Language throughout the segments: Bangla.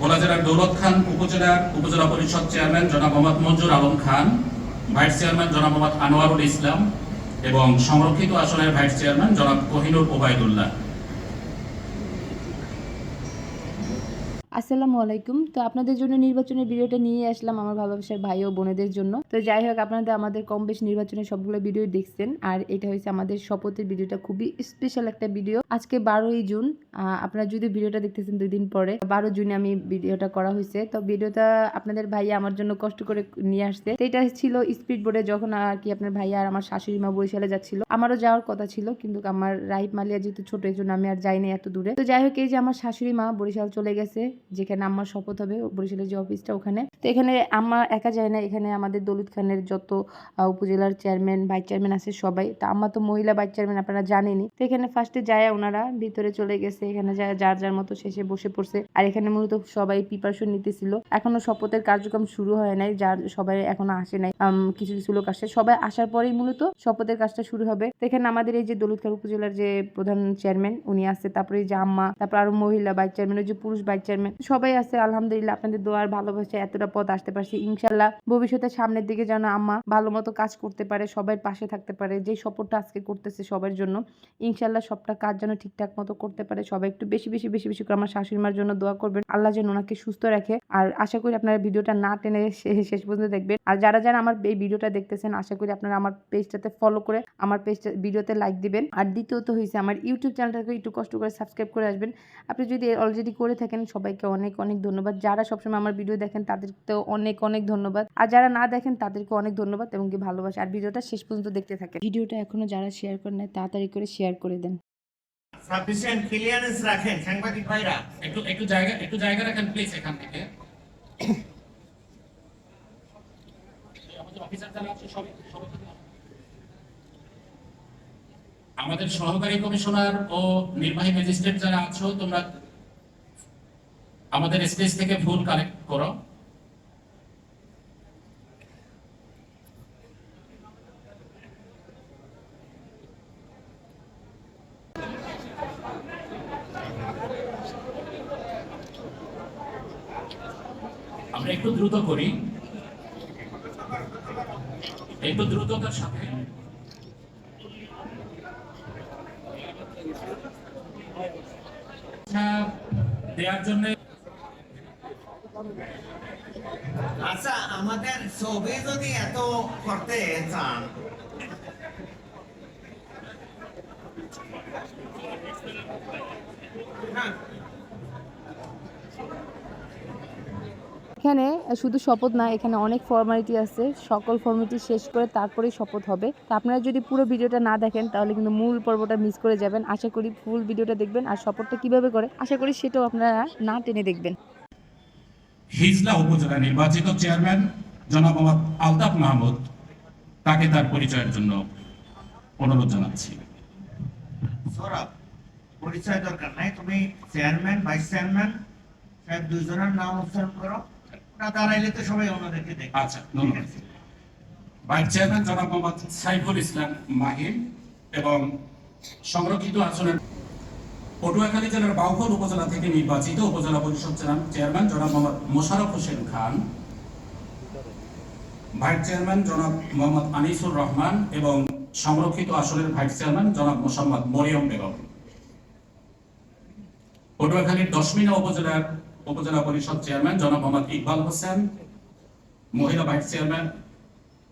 ভোলা জেলার দৌলত খান উপজেলার উপজেলা পরিষদ চেয়ারম্যান জনাব মোহাম্মদ মঞ্জুর আলম খান, ভাইস চেয়ারম্যান জনাব মোহাম্মদ আনোয়ারুল ইসলাম এবং সংরক্ষিত আসনের ভাইস চেয়ারম্যান জনাব কোহিনুর ওবায়দুল্লাহ। আসসালামু আলাইকুম। তো আপনাদের জন্য নির্বাচনের ভিডিওটা নিয়ে আসলাম আমার ভালোবাসার ভাই ও বোনেদের জন্য। তো যাই হোক আপনাদের আমাদের কম বেশি নির্বাচনের সবগুলো ভিডিও দেখছেন। আর এটা হয়েছে আমাদের শপথের ভিডিওটা, খুবই স্পেশাল একটা ভিডিও। আজকে বারোই জুন আপনারা যদি ভিডিওটা দেখতেছেন দুই দিন পরে, বারো জুনে আমি ভিডিওটা করা হয়েছে। তো ভিডিওটা আপনাদের ভাইয়া আমার জন্য কষ্ট করে নিয়ে আসছে। এটা ছিল স্পিড বোর্ডে যখন আর কি আপনার ভাইয়া আর আমার শাশুড়ি মা বরিশালে যাচ্ছিল। আমারও যাওয়ার কথা ছিল, কিন্তু আমার রাইপ মালিয়া যেহেতু ছোট এই জন্য আমি আর যাইনি এত দূরে। তো যাই হোক, এই যে আমার শাশুড়ি মা বরিশাল চলে গেছে যেখানে আমার শপথ হবে, বরিশালের যে অফিসটা ওখানে। তো এখানে আমার একা যায় না, এখানে আমাদের দলিত খানের যত উপজেলার চেয়ারম্যান ভাইস চেয়ারম্যান আছে সবাই। তা আমার তো মহিলা ভাইস চেয়ারম্যান আপনারা জানেনই। তো এখানে ফার্স্টে যায় ওনারা, ভিতরে চলে গেছে, এখানে যায়, যার যার মতো শেষে বসে পড়ছে। আর এখানে মূলত সবাই প্রিপারেশন নিতেছিল। এখনও শপথের কার্যক্রম শুরু হয় নাই, যার সবাই এখনও আসে নাই। কিছু কিছু লোক আসে সবাই আসার পরেই মূলত শপথের কাজটা শুরু হবে। তো এখানে আমাদের এই যে দলুৎখার উপজেলার যে প্রধান চেয়ারম্যান উনি আসছে। তারপরে যে আম্মা, তারপর আরও মহিলা ভাইস চেয়ারম্যান যে পুরুষ ভাইস চেয়ারম্যান সবাই আছে, আলহামদুলিল্লাহ আপনাদের দোয়ার ভালোবাসা এতটা পথ আসতে পারছি। ইনশাল্লাহ ভবিষ্যতে সামনের দিকে যেন আম্মা ভালো মতো কাজ করতে পারে সবাই পাশে থাকতে পারে, যে সপোর্টটা আজকে করতেছে সবার জন্য। ইনশাল্লাহ সবটা কাজ যেন ঠিকঠাক মতো করতে পারে। সবাই একটু বেশি বেশি বেশি বেশি করে আমার শাশুড়ি মার জন্য দোয়া করবেন। আল্লাহ যেন ওনাকে সুস্থ রাখে। আর আশা করি আপনারা ভিডিওটা না টেনে শেষ পর্যন্ত দেখবেন। আর যারা যারা আমার এই ভিডিওটা দেখতেছেন, আশা করি আপনারা আমার পেজটাতে ফলো করে আমার পেজটা, ভিডিওতে লাইক দিবেন। আর দ্বিতীয়ত হয়েছে আমার ইউটিউব চ্যানেলটাকে একটু কষ্ট করে সাবস্ক্রাইব করে আসবেন। আপনি যদি অলরেডি করে থাকেন, সবাইকে অনেক অনেক ধন্যবাদ। যারা সবসময় আমার ভিডিও দেখেন, তাদেরকেও অনেক অনেক ধন্যবাদ। আর যারা না দেখেন, তাদেরকে অনেক ধন্যবাদ এবং কি ভালোবাসা। আর ভিডিওটা শেষ পর্যন্ত দেখতে থাকেন। ভিডিওটা এখনও যারা শেয়ার করেন না তাড়াতাড়ি করে শেয়ার করে দেন। সাফিসিয়েন্ট ক্লিয়ারেন্স রাখেন, সাংবাদিক ভাইরা। একটু একটু জায়গা একটু জায়গা রাখেন প্লিজ এখান থেকে থেকে। আমাদের সহকারী কমিশনার ও নির্বাহী ম্যাজিস্ট্রেট যারা আছো, তোমরা আমাদের স্টেজ থেকে ফুল কালেক্ট করো। আমরা একটু দ্রুত করি। একটু দ্রুততার সাথে। আচ্ছা, দেওয়ার জন্য আচ্ছা আমাদের যদি এত করতে চান। এখানে শুধু শপথ না, এখানে অনেক ফর্মালিটি আছে। সকল ফর্মালিটি শেষ করে তারপরেই শপথ হবে। তো আপনারা যদি পুরো ভিডিওটা না দেখেন, তাহলে কিন্তু মূল পর্বটা মিস করে যাবেন। আশা করি ফুল ভিডিওটা দেখবেন। আর শপথটা কীভাবে করে, আশা করি সেটাও আপনারা না টেনে দেখবেন। হিজলা উপজেলা নির্বাচিত চেয়ারম্যান জনাব মোহাম্মদ আলতাফ মাহমুদ তাকে তার পরিচয়ের জন্য অনুরোধ জানাচ্ছি। সৌরভ পরিচয় দরকার নাই তুমি চেয়ারম্যান ভাইস চেয়ারম্যান সাহেব দুজনের নাম উচ্চারণ করো। ওরা দাঁড়াইলে তো সবাই ওনাদেরকে দেখবে। আচ্ছা ধন্যবাদ। ভাইস চেয়ারম্যান জনাব মোহাম্মদ সাইফুল ইসলাম মাহিম এবং সংরক্ষিত আসনের পটুয়াখালী জেলার বাউফল উপজেলা থেকে নির্বাচিত উপজেলা পরিষদ চেয়ারম্যান জনাব মোহাম্মদ মোশারফ হোসেন খান, ভাইস চেয়ারম্যান জনাব মোহাম্মদ আনিসুর রহমান এবং সংরক্ষিত আসনের ভাইস চেয়ারম্যান জনাব মোসাম্মদ মরিয়ম বেগম। পটুয়াখালীর দশমিনা উপজেলার উপজেলা পরিষদ চেয়ারম্যান জনাব মোহাম্মদ ইকবাল হোসেন, মহিলা ভাইস চেয়ারম্যান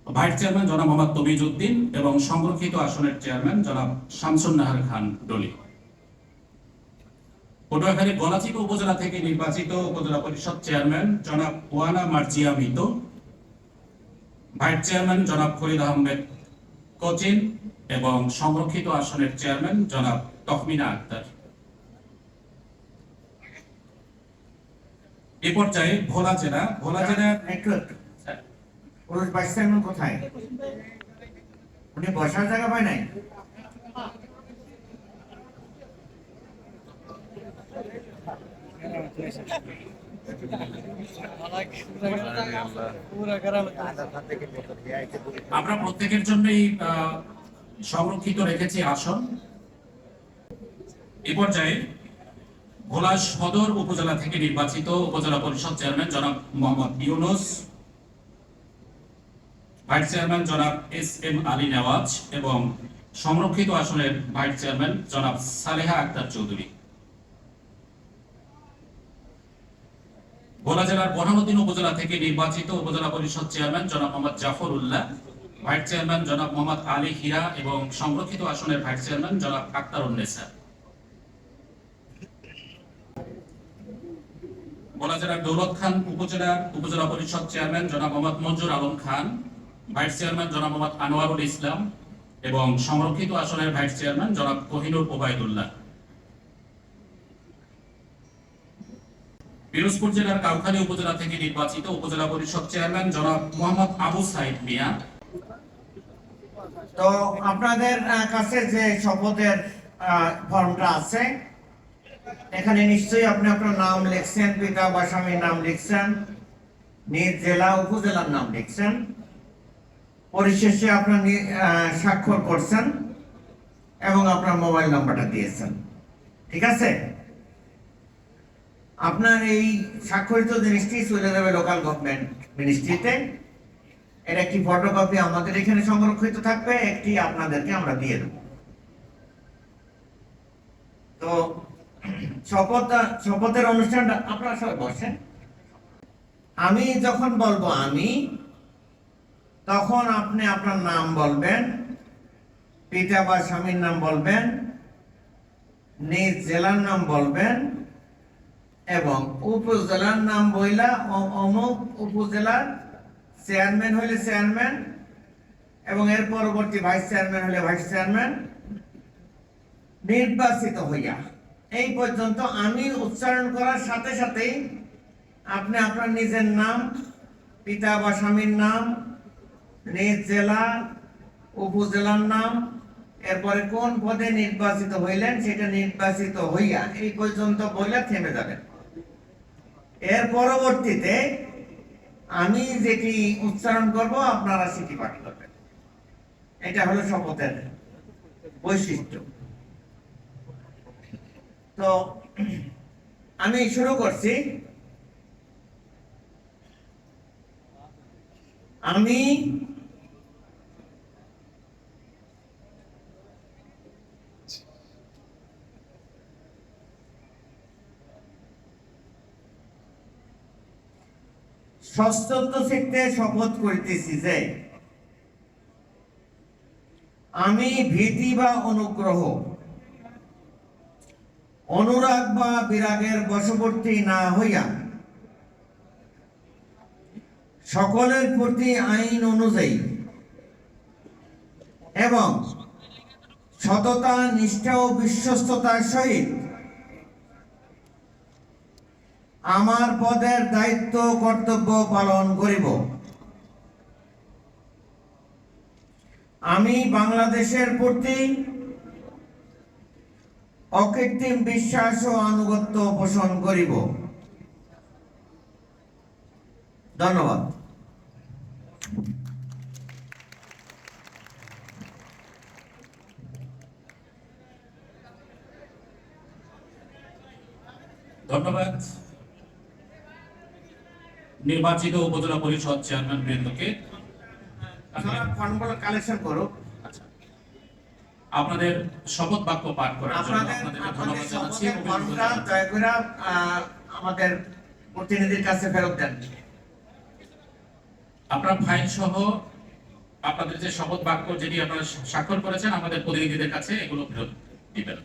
ভাইস চেয়ারম্যান জনাব মোহাম্মদ তবিজ উদ্দিন এবং সংরক্ষিত আসনের চেয়ারম্যান জনাব শামসুন নাহার খান ডলি। পটুয়াখালী গলাচিপা উপজেলা থেকে নির্বাচিত উপজেলা পরিষদ চেয়ারম্যান জনাব ওয়ানা মার্জিয়া মিতো। ভাইস চেয়ারম্যান জনাব ফরিদ আহমেদ কোচিন এবং সংরক্ষিত আসনের চেয়ারম্যান জনাব তহমিনা আক্তার। এ পর্যায়ে ভোলা জেলা ভোলা চেয়ারম্যান কোথায়? উনি বসার জায়গা পায় নাই? আমরা প্রত্যেকের জন্যই সংরক্ষিত রেখেছি আসন। এ পর্যায়ে ভোলা সদর উপজেলা থেকে নির্বাচিত উপজেলা পরিষদ চেয়ারম্যান জনাব মোহাম্মদ ইউনুস, ভাইস চেয়ারম্যান জনাব এস এম আলী নেওয়াজ এবং সংরক্ষিত আসনের ভাইস চেয়ারম্যান জনাব সালেহা আক্তার চৌধুরী। ভোলা জেলার বরহামুদ্দিন উপজেলা থেকে নির্বাচিত উপজেলা পরিষদ চেয়ারম্যান জনাব মোহাম্মদ জাফর উল্লাহ ভাইস চেয়ারম্যান জনাব মোহাম্মদ আলী হীরা এবং সংরক্ষিত আসনের ভাইস চেয়ারম্যান জনাব আক্তার উন্নেসা ভোলা জেলার দৌলত খান উপজেলার উপজেলা পরিষদ চেয়ারম্যান জনাব মোহাম্মদ মঞ্জুর আলম খান, ভাইস চেয়ারম্যান জনাব মোহাম্মদ আনোয়ারুল ইসলাম এবং সংরক্ষিত আসনের ভাইস চেয়ারম্যান জনাব কোহিনুর ওবায়দুল্লাহ। পিরোজপুর জেলার কাউখালী উপজেলা থেকে নির্বাচিত উপজেলা পরিষদ চেয়ারম্যান জনাব মোহাম্মদ আবু সাইদ মিয়া। তো আপনাদের কাছে যে শপথের ফর্মটা আছে, এখানে নিশ্চয়ই আপনি আপনার নাম লিখছেন, পিতা বা স্বামীর নাম লিখছেন, নিজ জেলা, উপজেলার নাম লিখছেন, পরিশেষে আপনার স্বাক্ষর করছেন এবং আপনার মোবাইল নাম্বারটা দিয়েছেন। ঠিক আছে? আপনার এই স্বাক্ষরিত জিনিসটি চলে যাবে লোকাল গভর্নমেন্ট মিনিস্ট্রিতে এর একটি ফটোকপি আমাদের এখানে সংরক্ষিত থাকবে, একটি আপনাদেরকে আমরা দিয়ে দেব। তো, শপথ, শপথের অনুষ্ঠানটা আপনারা সবাই বসেন। আমি যখন বলব আমি, তখন আপনি আপনার নাম বলবেন, পিতা বা স্বামীর নাম বলবেন, নিজ জেলার নাম বলবেন এবং উপজেলার নাম বইলা অমুক উপজেলার চেয়ারম্যান হইলে চেয়ারম্যান এবং এর পরবর্তী ভাইস চেয়ারম্যান হলে ভাইস চেয়ারম্যান নির্বাচিত হইয়া। এই পর্যন্ত আমি উচ্চারণ করার সাথে সাথেই আপনি আপনার নিজের নাম, পিতা বা স্বামীর নাম, নিজ জেলা, উপজেলার নাম, এরপরে কোন পদে নির্বাচিত হইলেন সেটা নির্বাচিত হইয়া এই পর্যন্ত বলে থেমে যাবেন এর পরবর্তীতে আমি যেটি উচ্চারণ করব, আপনারা সেটি পাঠ করবেন। এটা হলো শপথের বৈশিষ্ট্য। তো, আমি শুরু করছি। আমি চিত্তে শপথ করিতেছি যে, আমি ভীতি বা অনুগ্রহ, অনুরাগ বা বিরাগের বশবর্তী না হইয়া সকলের প্রতি আইন অনুযায়ী এবং সততা, নিষ্ঠা ও বিশ্বস্ততার সহিত আমার পদের দায়িত্ব কর্তব্য পালন করিব। আমি বাংলাদেশের প্রতি অকৃত্রিম বিশ্বাস ও আনুগত্য পোষণ করিব। ধন্যবাদ। ধন্যবাদ। নির্বাচিত উপজেলা পরিষদ চেয়ারম্যান বৃন্দকে। কালেকশন করো আচ্ছা। আপনাদের শপথ বাক্য পাঠ করার জন্য আপনাদেরকে ধন্যবাদ জানাচ্ছি দয়া করে আমাদের প্রতিনিধির কাছে ফেরত দেন। আপনার ফাইল সহ আপনাদের যে শপথ বাক্য যেটি আপনারা স্বাক্ষর করেছেন আমাদের প্রতিনিধিদের কাছে এগুলো ফেরত দিবেন।